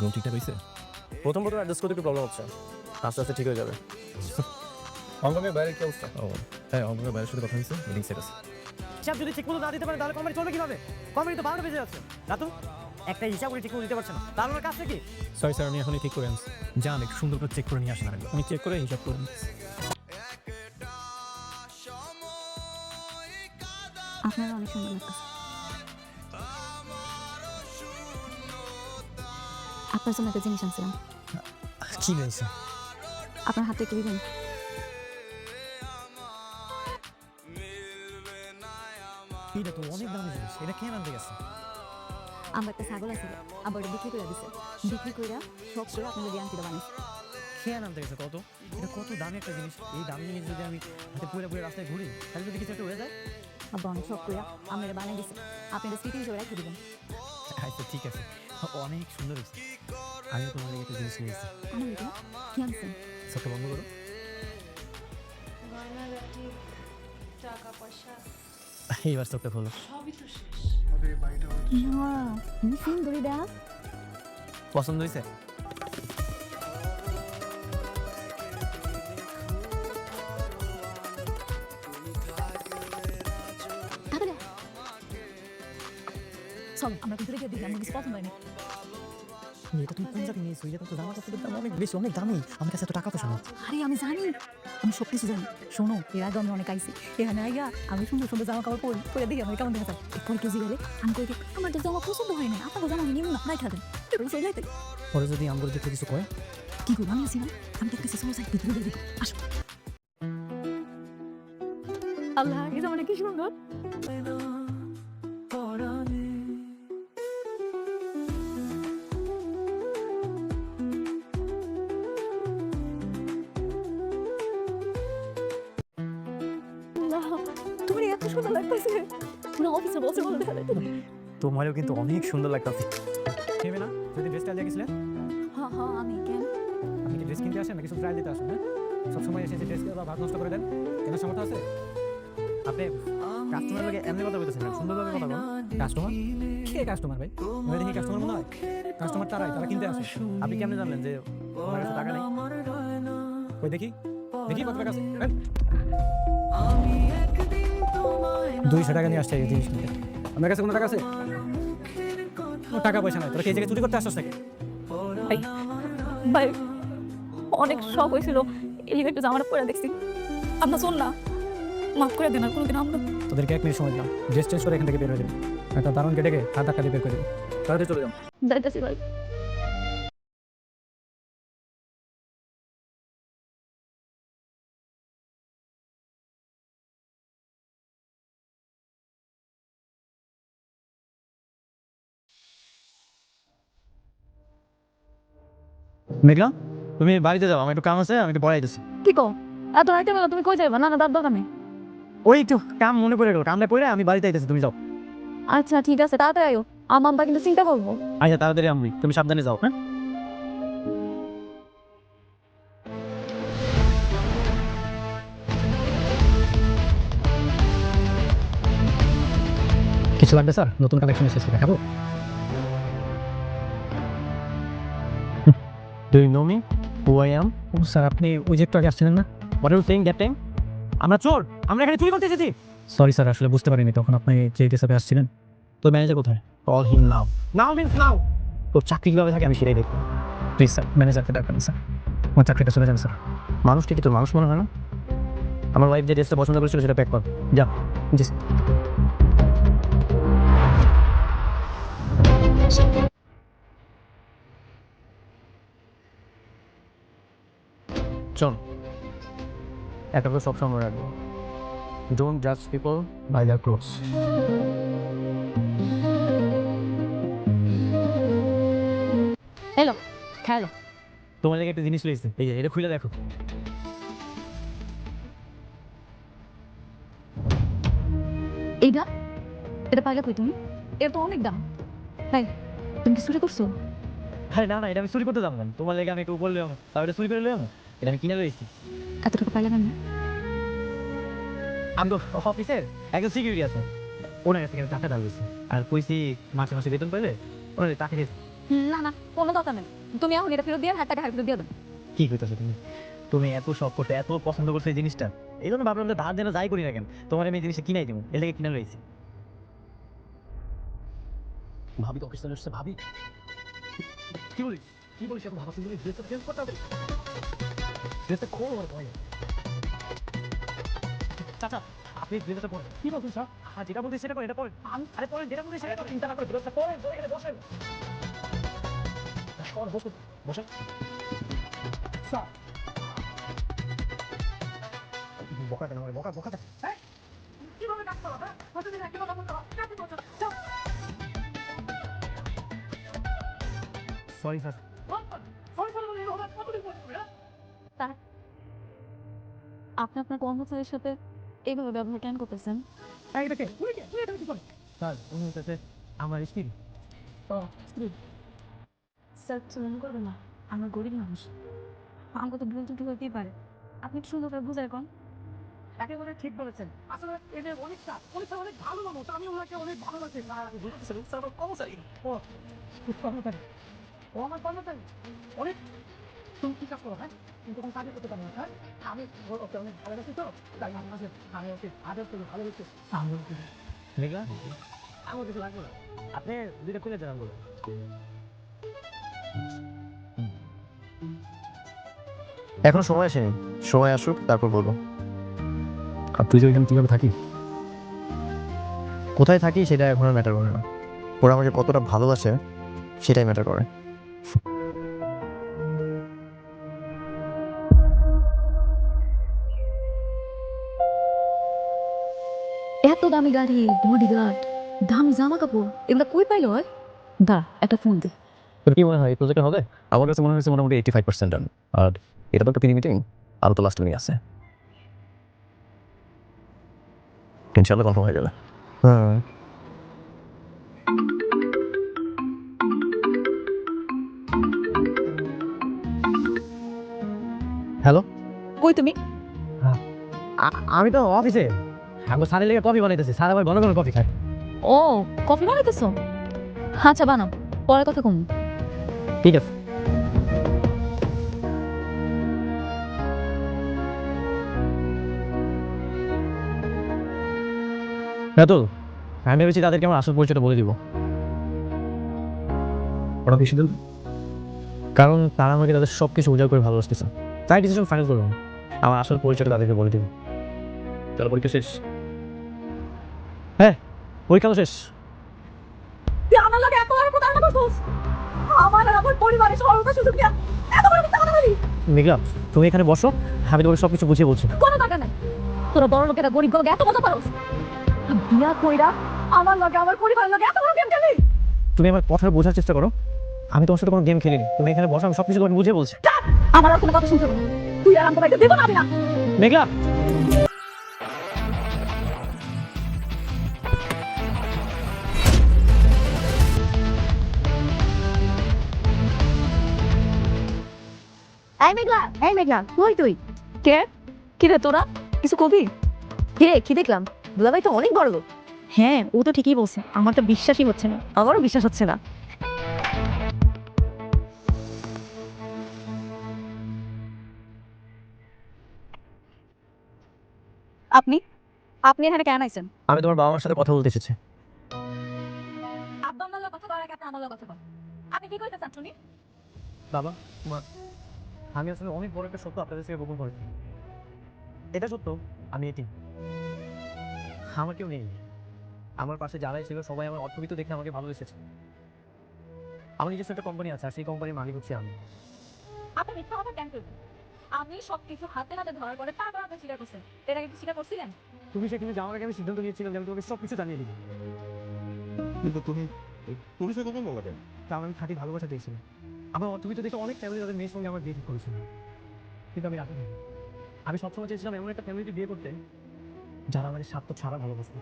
ঘুম ঠিকঠাক হয়েছে প্রথম প্রথম অ্যাডজাস্ট করতে একটু প্রবলেম হচ্ছে। আস্তে আস্তে ঠিক হয়ে যাবে। হংকংয়ের বাইরে কি অবস্থা? ও হ্যাঁ অঙ্কের বাইরের সাথে কথা হয়েছে মিটিং সেট আছে। হিসাব যদি ঠিক মতো না দিতে পারে তাহলে কোম্পানি চলবে কীভাবে? কোম্পানি তো বারোটা বেজে যাচ্ছে। রাতু একটা হিসাব উনি ঠিক মতো দিতে পারছে না। তাহলে ওনার কাজটা কি? সরি স্যার আমি এখনই ঠিক করে আনছি। যান একটু সুন্দর করে চেক করে নিয়ে আসেন আগে আমি চেক করে হিসাব করে আপনার অনেক সুন্দর লাগতেছে। আপনার জন্য একটা জিনিস আনছিলাম। কি হয়েছে আপনার হাতে একটু দিবেন এটা তো অনেক দামি জিনিস। এটা কে আনতে গেছে? আমার একটা ছাগল আছে আবার বিক্রি করে দিছে। বিক্রি করে সব করে আপনাদের দিয়ে আনতে বানাইছে। কে আনতে গেছে কত? এটা কত দামি একটা জিনিস। এই দামি জিনিস যদি আমি হাতে পুরে পুরে রাস্তায় ঘুরি তাহলে যদি কিছু একটা হয়ে যায়। আবার অনেক সব করে আপনারা বানিয়ে দিছে। আপনারা স্মৃতি হিসেবে রেখে দিবেন। আচ্ছা ঠিক আছে। অনেক সুন্দর হয়েছে। আমি তোমার একটা জিনিস নিয়েছি। আমি বলি কি আনছেন চোখটা বন্ধ করো। টাকা পয়সা। এইবার চোখটা খোলো। সবই তো শেষ। সুন্দরী দেয়া পছন্দ হয়েছে? আমরা কিন্তু রেখে দিই আমার কিছু পছন্দ হয়নি। এটা তুমি কোন জায়গায় নিয়েছো এটা তো জামা কাপড়ের দাম অনেক বেশি অনেক দামি আমার কাছে এত টাকা পয়সা না আরে আমি জানি আমি সব কিছু জানি শোনো এর আগে আমি অনেক আইসি এখানে আইয়া আমি সুন্দর সুন্দর জামা কাপড় পরি পরে দেখি আমার কেমন দেখা যায় এরপরে কেজি গেলে আমি কই আমার তো জামা পছন্দ হয় না আপনার জামা নিব না চলে যাইতে পরে যদি আমগুলো দেখতে কিছু কয় কি করব আমি আছি না আমি দেখতেছি সময় সাইড ভিতরে দিয়ে দিব আসো আল্লাহ এই জামাটা কি সুন্দর তোমারও কিন্তু অনেক সুন্দর লাগতেছে। নেবে না? যদি ড্রেস ট্রায়াল গেছিলেন হ্যাঁ হ্যাঁ আমি কেন? আপনি কি ড্রেস কিনতে আসেন নাকি শুধু ট্রায়াল দিতে আসেন হ্যাঁ? সবসময় এসে ড্রেস বা ভাত নষ্ট করে দেন। কেনার সামর্থ্য আছে? আপনি কাস্টমার লগে এমনি কথা বলতেছেন না সুন্দরভাবে কথা বলুন। কাস্টমার কে কাস্টমার ভাই? ওই দেখি কাস্টমার মনে হয়। কাস্টমার তারাই তারা কিনতে আসে। আপনি কেমনে জানলেন যে আমার কাছে টাকা নেই? ওই দেখি দেখি কত টাকা আছে। দুইশো টাকা নিয়ে আসছে এই জিনিস কিনতে আমার কাছে কোনো টাকা আছে? কোনো টাকা পয়সা নাই। তোরা কি জায়গায় চুরি করতে আসছিস নাকি? ভাই ভাই অনেক শখ হয়েছিল। এই একটু জামাটা পরে দেখছি। আপনার শোন না। মাফ করে দেন আর কোনোদিন আমরা তোদেরকে এক মিনিট সময় দিলাম। ড্রেস চেঞ্জ করে এখান থেকে বের হয়ে যাবে। একটা দারুণ কেটে হাত ধাক্কা দিয়ে বের করে দেবে। তাড়াতাড়ি চলে যাও। যাইতেছি ভাই। মেঘলা তুমি বাড়িতে যাও আমার একটু কাম আছে আমি একটু পড়াই দিচ্ছি কি কো এত রাইতে বেলা তুমি কই যাইবা? না না দাঁত দোকানে ওই একটু কাম মনে পড়ে গেল কামটা পড়ে আমি বাড়িতে আইতেছি তুমি যাও। আচ্ছা ঠিক আছে তাড়াতাড়ি আয়ো আমার আম্মা কিন্তু চিন্তা করব। আচ্ছা তাড়াতাড়ি আমি তুমি সাবধানে যাও হ্যাঁ? কিছু লাগবে স্যার? নতুন কালেকশন এসেছে দেখাবো? Do you know me who I am ও স্যার আপনি ওই যে একটু আগে আসছিলেন না? What you saying that time আমরা চোর! আমরা এখানে চুরি করতে এসেছি! সরি স্যার আসলে বুঝতে পারিনি তখন আপনি যে হিসাবে আসছিলেন। তো ম্যানেজার কোথায়? কল হিম নাও নাও মিন্স নাও তোর চাকরি কীভাবে থাকে আমি সেটাই দেখব। প্লিজ স্যার ম্যানেজারকে ডাকবেন স্যার আমার চাকরিটা চলে যাবে স্যার মানুষটা কি তোর মানুষ মনে হয় না? আমার ওয়াইফ যে ড্রেসটা পছন্দ করেছিল সেটা প্যাক কর। যা। জি চল। একটা করে সবসময় রাখব। ডোন্ট জাজ people by the clothes hello খেলো তোমার লাগে একটা জিনিস রয়েছে। এই যে এটা খুলে দেখো। এইটা এটা পাইলে কই তুমি? এটা তো অনেক দাম। তাই তুমি কি চুরি করছ? আরে না না এটা আমি চুরি করতে যাব না। তোমার লাগে আমি একটু বললে তাও এটা চুরি করে নিলাম এটা আমি কিনে রয়েছি এত টাকা পাইলে কেন আমি তো অফিসের একজন সিকিউরিটি আছে। ওনার কাছে টাকা দাম আর কইছি মাসে মাসে বেতন পেলে ওনার টাকা দিয়েছে না না কোনো দরকার নেই। তুমি এখন এটা ফেরত দিয়ে হাত টাকা ফেরত দিয়ে দেবে কি হইতেছে তুমি? তুমি এত শখ করতে এত পছন্দ করতে এই জিনিসটা। এই জন্য ভাবলাম যে ধার দেনা যাই করি না কেন তোমার আমি এই জিনিসটা কিনাই দেবো এর লেগে কিনে রয়েছি ভাবি তো অফিস চলে ভাবি। কি বলিস? কি বলিস এখন? ভাবা তুমি ড্রেসটা চেঞ্জ করতে হবে। ড্রেসটা খোল আমার ভয় চাচা আপনি ড্রেসটা পরেন কি বলছেন স্যার হ্যাঁ যেটা বলতে সেটা করেন এটা করেন। আমি আরে পরেন যেটা বলতে সেটা করেন। চিন্তা না করে ড্রেসটা পরেন পরে এখানে বসেন। বসেন বসেন স্যার। বকা কেন বকা বকা সরি স্যার। আপনি আপনার কর্মচারীর সাথে এইভাবে ব্যবহার কেন করতেছেন? স্যার উনি হচ্ছে আমার স্ত্রী। স্যার চলন করবে না আমরা গরিব মানুষ। আমাকে তো ভুল ত্রুটি হইতেই পারে। আপনি একটু সুন্দর করে বুঝায় কোন। একেবারে ঠিক বলেছেন। আসলে এদের অনেকটা অনেকটা অনেক ভালো মানুষ আমি ওনাকে অনেক ভালোবাসি। স্যার কর্মচারী। ও খুব কর্মচারী। ও আমার কর্মচারী। অনেক তুমি কি কাজ করো হ্যাঁ কিন্তু কোনো কাজই করতে পারো না হ্যাঁ আমি ও- ওকে অনেক ভালোবাসি তো তাই আমার মাঝে আমি ওকে আদর করি ভালোবাসি আমি ওকে মেঘলা আমার কিছু লাগবে না আপনি দুইটা খুলে দেন বলো এখনও সময় আসেনি সময় আসুক তারপর বলব আর তুই যে ওইখানে কীভাবে থাকিস কোথায় থাকি সেটা এখন আর ম্যাটার করে না ওরা আমাকে কতটা ভালোবাসে সেটাই ম্যাটার করে দামি গাড়ি বডিগার্ড দামি জামা কাপড় এগুলো কই পাইলো হয় দা একটা ফোন দে। তোর কি মনে হয় এই প্রজেক্ট হবে? আমার কাছে মনে হয়েছে মোটামুটি এইটি ফাইভ পার্সেন্ট ডান আর এটা তো একটা প্রি মিটিং আরও তো লাস্ট মিনিং আছে। ইনশাল্লাহ কনফার্ম হয়ে যাবে। হ্যাঁ। হ্যালো কই তুমি? আমি তো অফিসে আমি সারের লেগে কফি বানাইতেছি। স্যার আবার ঘন ঘন কফি খায়। ও কফি বানাইতেছো? আচ্ছা বানাও। পরে কথা কম। ঠিক আছে। রাতুল আমি ভেবেছি তাদেরকে আমার আসল পরিচয়টা বলে দিব। ওরা বেশি দিন কারণ তারা আমাকে তাদের সব কিছু উজাড় করে ভালোবাসতেছে। তাই ডিসিশন ফাইনাল করব আমার আসল পরিচয়টা তাদেরকে বলে দিব। তাহলে পরীক্ষা শেষ হ্যাঁ পরীক্ষা তো শেষ তুই আমার লাগে এত বড় প্রতারণা করছিস আমার আর আমার পরিবারের সর্বদা সুযোগ নিয়ে এত বড় মিথ্যা কথা বলি মেঘলা তুমি এখানে বসো আমি তোমাকে সব কিছু বুঝিয়ে বলছি কোনো টাকা নাই তোরা বড় লোকেরা গরিব গলকে এত মজা পারোস বিয়া কইরা আমার লাগে আমার পরিবারের লাগে এত বড় গেম খেলি তুমি আমার কথা বোঝার চেষ্টা করো আমি তোমার সাথে কোনো গেম খেলিনি তুমি এখানে বসো আমি সব কিছু তোমাকে বুঝিয়ে বলছি আমার আর কোনো কথা শুনতে হবে তুই আর আমাকে দেবো না আমি না মেঘলা এই মেঘলা এই মেঘলা কই তুই? কে? কি রে তোরা? কিছু কবি? কে কি দেখলাম? দুলাভাই তো অনেক বড় লোক হ্যাঁ ও তো ঠিকই বলছে। আমার তো বিশ্বাসই হচ্ছে না। আমারও বিশ্বাস হচ্ছে না। আপনি? আপনি এখানে কেন আইছেন? আমি তোমার বাবা মার সাথে কথা বলতে এসেছি। আব্বা আম্মার কথা বলার আগে আপনি আমার কথা বল। আপনি কি কইতেছেন শুনি বাবা মা আমি আসলে অনেক বড় একটা সত্য আপনাদের থেকে গোপন করেছি এটা সত্য আমি এটি আমার কেউ নেই। আমার পাশে যারাই ছিল সবাই আমার অর্থবিত্ত দেখে আমাকে ভালোবেসেছে। আমার নিজস্ব একটা কোম্পানি আছে আর সেই কোম্পানির মালিক হচ্ছে আমি। আপনি মিথ্যা কথা কেন করবেন আমি সবকিছু হাতে হাতে ধরার পরে তারপর আপনি স্বীকার করছেন। এটা কি স্বীকার করছিলেন? তুমি সেখানে যাওয়ার আগে আমি সিদ্ধান্ত নিয়েছিলাম যে আমি তোমাকে সব কিছু জানিয়ে দিই কিন্তু তুমি তুমি সে কখন বলা কেন? কারণ আমি খাঁটি ভালোবাসা দিয়েছিলাম আমার অর্থবিত্ত দেখে অনেক ফ্যামিলি তাদের মেয়ের সঙ্গে আমার বিয়ে করেছিল। কিন্তু আমি রাখি আমি সবসময় চেয়েছিলাম এমন একটা ফ্যামিলিতে বিয়ে করতে, যারা আমাদের স্বার্থ ছাড়া ভালোবাসত।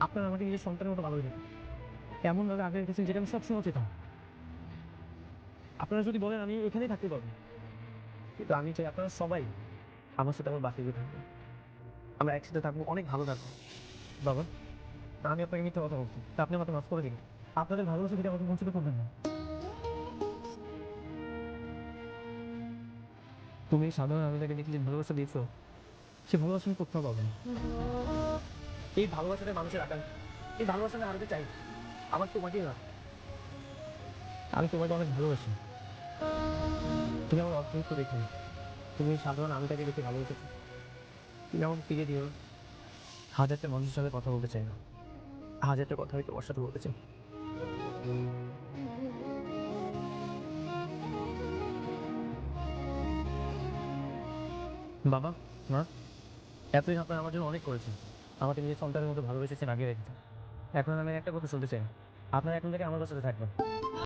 আপনারা আমাকে নিজের সন্তানের মতো ভালোবাসেন। এমনভাবে আগে রেখেছেন যেটা আমি সবসময় চেতাম। আপনারা যদি বলেন, আমি এখানেই থাকতে পারব। কিন্তু আমি চাই আপনারা সবাই আমার সাথে আমার বাকি থাকবে। আমরা একসাথে থাকব, অনেক ভালো থাকব। বাবা, আমি আপনাকে মিথ্যা কথা বলছি। তা আপনি আমাকে মাফ করে দিন। আপনাদের ভালোবাসা থেকে আমাকে বঞ্চিত করবেন না। তুমি সাধারণ দেখে যে ভালোবাসা দিয়েছ, সে ভালোবাসা আমি কোথাও পাবো না। এই ভালোবাসাটা মানুষের আকার এই ভালোবাসা আমি চাই আমার তোমাকে না আমি তোমাকে অনেক ভালোবাসি। তুমি আমার অর্থনীতি দেখে তুমি সাধারণ আমি তাকে দেখে ভালোবেসেছো তুমি আমার ফিরে দিও। হাজারটা মানুষের সাথে কথা বলতে চাই না। হাজারটা কথা আমি তোমার সাথে বলতে চাই বাবা, মা, এতদিন আপনার আমার জন্য অনেক করেছেন। আমাকে নিজের সন্তানের মতো ভালোবেসেছেন আগে রেখেছেন। এখন আমি একটা কথা শুনতে চাই। আপনার এখন থেকে আমার সাথে থাকবেন।